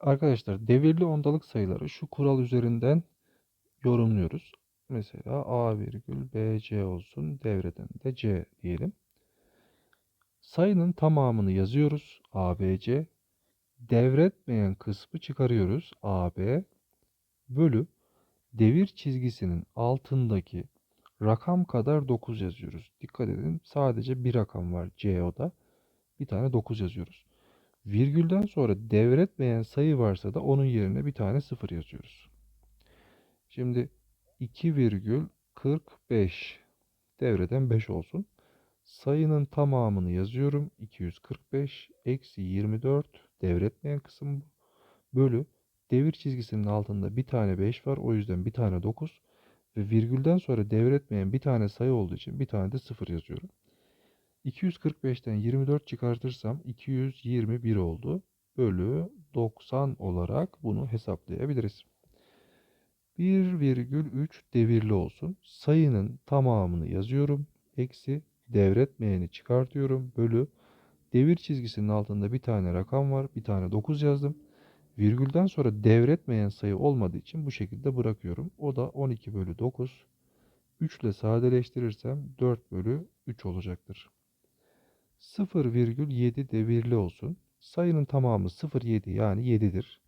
Arkadaşlar devirli ondalık sayıları şu kural üzerinden yorumluyoruz. Mesela A virgül BC olsun. Devreden de C diyelim. Sayının tamamını yazıyoruz. ABC. Devretmeyen kısmı çıkarıyoruz. AB bölü devir çizgisinin altındaki rakam kadar 9 yazıyoruz. Dikkat edin sadece bir rakam var CO'da. Bir tane 9 yazıyoruz. Virgülden sonra devretmeyen sayı varsa da onun yerine bir tane 0 yazıyoruz. Şimdi 2,45 devreden 5 olsun. Sayının tamamını yazıyorum. 245 eksi 24 devretmeyen kısım. Bölü devir çizgisinin altında bir tane 5 var. O yüzden bir tane 9. Ve virgülden sonra devretmeyen bir tane sayı olduğu için bir tane de 0 yazıyorum. 245'ten 24 çıkartırsam 221 oldu. Bölü 90 olarak bunu hesaplayabiliriz. 1,3 devirli olsun. Sayının tamamını yazıyorum. Eksi devretmeyeni çıkartıyorum. Bölü devir çizgisinin altında bir tane rakam var. Bir tane 9 yazdım. Virgülden sonra devretmeyen sayı olmadığı için bu şekilde bırakıyorum. O da 12 bölü 9. 3 ile sadeleştirirsem 4 bölü 3 olacaktır. 0,7 devirli olsun. Sayının tamamı 0,7 yani 7'dir.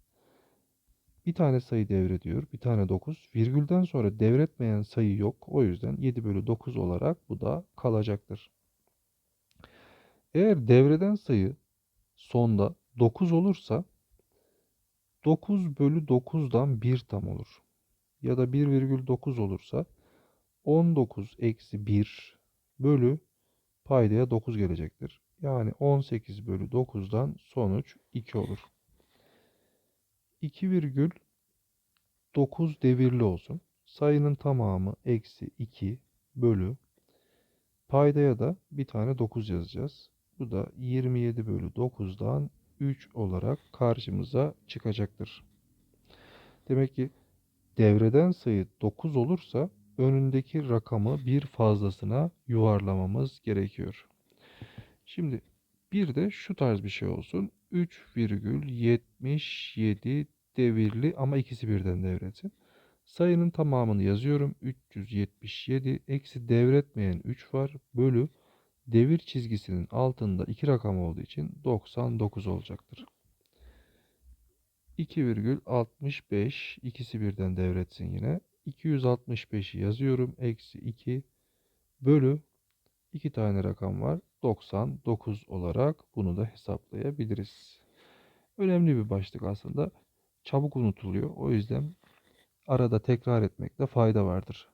Bir tane sayı devrediyor. Bir tane 9. Virgülden sonra devretmeyen sayı yok. O yüzden 7 bölü 9 olarak bu da kalacaktır. Eğer devreden sayı sonda 9 olursa 9 bölü 9'dan 1 tam olur. Ya da 1,9 olursa 19 eksi 1 bölü paydaya 9 gelecektir. Yani 18 bölü 9'dan sonuç 2 olur. 2,9 devirli olsun. Sayının tamamı eksi 2 bölü paydaya da bir tane 9 yazacağız. Bu da 27 bölü 9'dan 3 olarak karşımıza çıkacaktır. Demek ki devreden sayı 9 olursa önündeki rakamı bir fazlasına yuvarlamamız gerekiyor. Şimdi bir de şu tarz bir şey olsun. 3,77 devirli ama ikisi birden devretsin. Sayının tamamını yazıyorum. 377 eksi devretmeyen 3 var. Bölü devir çizgisinin altında iki rakam olduğu için 99 olacaktır. 2,65 ikisi birden devretsin yine. 265'i yazıyorum. Eksi 2 bölü 2 tane rakam var. 99 olarak bunu da hesaplayabiliriz. Önemli bir başlık aslında. Çabuk unutuluyor. O yüzden arada tekrar etmekte fayda vardır.